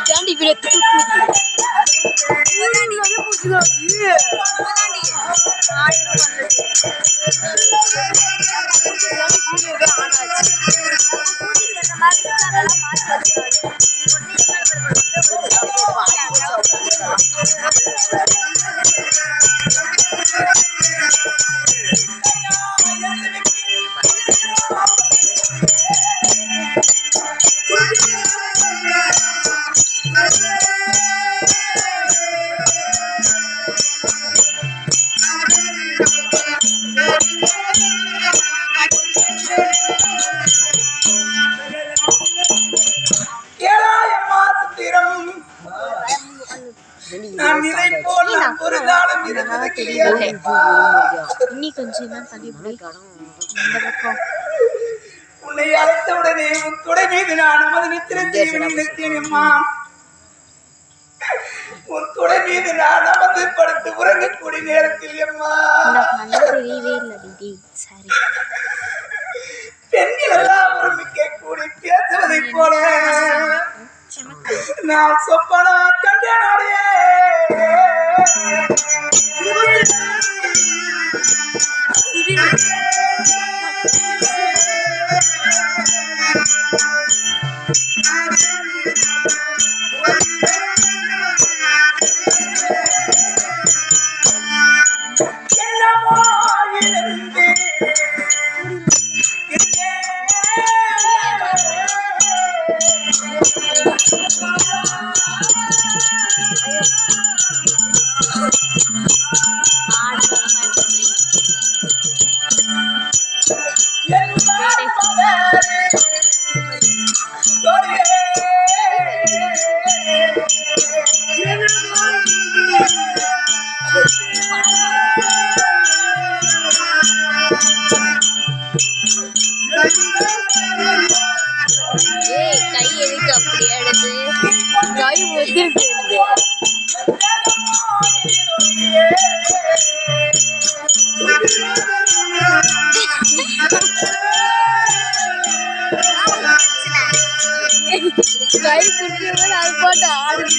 இதாண்டி விரத்துக்கு ஏழாயம்மா இன்னி கொஞ்சம் தான் தள்ளி உன்னை அழைத்தவுடனே உன் துடை மீது நான் நமது நித்திரை செய்வேன் அம்மா உன் துடை மீது நான் அமர்ந்து படுத்து உறங்கக்கூடிய நேரத்தில் அம்மா பெண்கள் எல்லாம் ஒருமிக்க கூடி பேசுவதைப் போல. நான் சொப்பனா கண்டனாடியே எடுத்து கை ஒத்திருக்கு கை பிடிச்சவன் அது போட்டு ஆடுது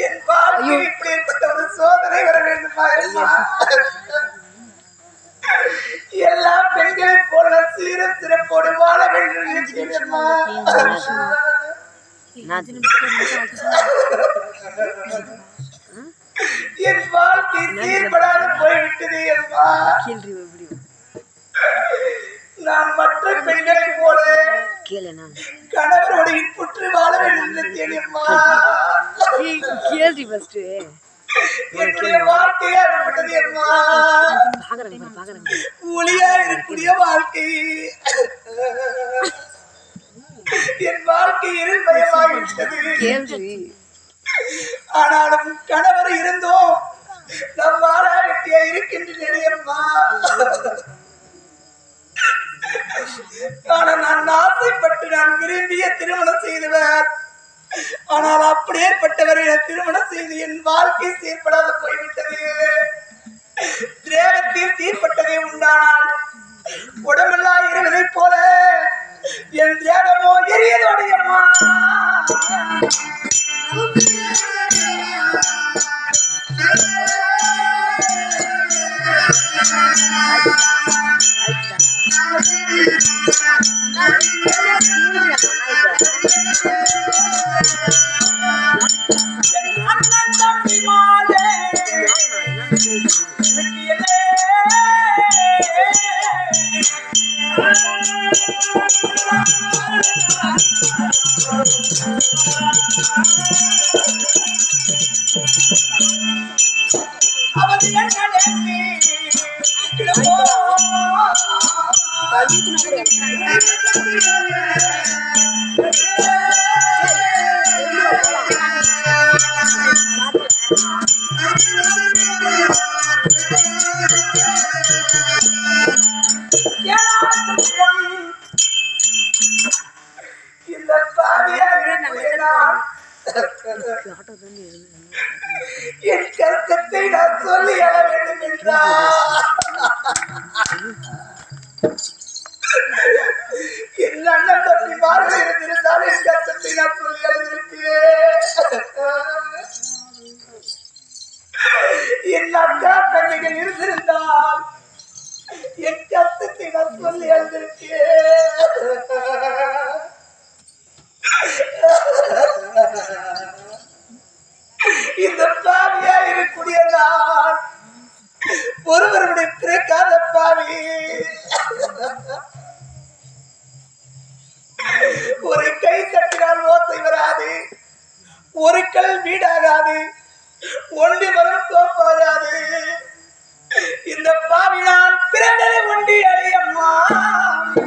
என் வாழ்க்கையில் இப்படிப்பட்ட ஒரு சோதனை வர வேண்டுமா அம்மா? எல்லா பெண்களைப் போல சீரும் சிறப்போடு வாழ. என் வாழ்க்கை சீர்படாது போய்விட்டது அம்மா நான் மற்ற பெண்களைப் போல கணவரோடு இன்புற்று வாழ வேண்டும் அம்மா கேள்வி ஃபர்ஸ்ட் என்னுடைய வாழ்க்கையா இருப்பட்டது அம்மா பாக்குறேங்க பாக்குறேங்க. ஒளியா வாழ்க்கை. என் வாழ்க்கை இருமயமாகிவிட்டது ஆனாலும் கணவர் இருந்தோம். நம் வாழ வெட்டியா ஆனா நான் ஆசைப்பட்டு நான் விரும்பிய திருமணம் செய்தவர். ஆனால் அப்படியேற்பட்டவரை திருமணம் செய்து என் வாழ்க்கை செயற்படாத போய்விட்டது. திரேகத்தில் சீர்பட்டதே உண்டானால் உடம்பெல்லாம் இருவதைப் போல என் திரேகமோ எரியதோடைய அம்மா என் அண்ணன் தம்பி மாலே இந்த பாவியாக நான் என் கருத்தத்தை நான் சொல்லி அள வேண்டும் என்றார். என் கஷ்டத்தை நான் சொல்லி அழுந்திருக்கிறேன் இந்த பாவியா இருக்கக்கூடிய நான் ஒருவருடைய பிறக்காத பாவி. ஒரு கை தட்டினால் ஓசை வராது ஒரு கல் வீடாகாது ஒண்டி மரம் தோப்பாகாது. இந்த பா என்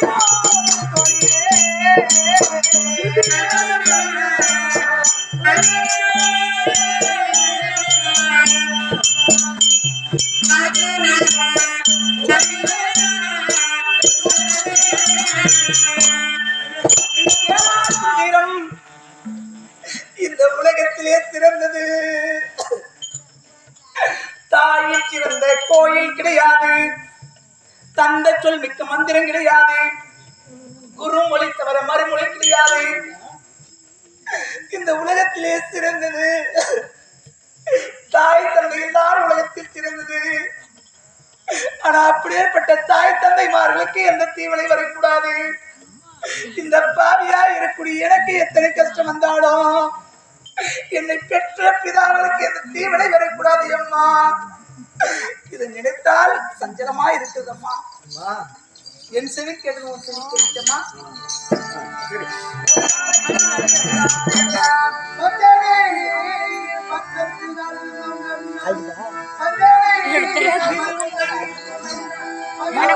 இந்த உலகத்திலே சிறந்தது. தாயில் சிறந்த கோயில் கிடையாது. தந்த சொல் மிக்க மந்திரம் கிடையாது. குரு மொழி தவிர மறுமொழி கிடையாது. இந்த உலகத்திலே சிறந்தது. தாய் தந்தை தான் உலகத்தில் சிறந்தது. ஆனா அப்படியேற்பட்ட தாய் தந்தைமார்களுக்கு எந்த தீவலை வரக்கூடாது? இந்த பாவியா இருக்கக்கூடிய எனக்கு எத்தனை கஷ்டம் வந்தாலும் என்னை பெற்ற பிதாங்களுக்கு எந்த தீவனை வரக்கூடாது அம்மா. இதை நினைத்தால் சஞ்சலமா இருக்குது அம்மா என் செவி கேட்டு உன் செவி கேட்டுமா அழுதா?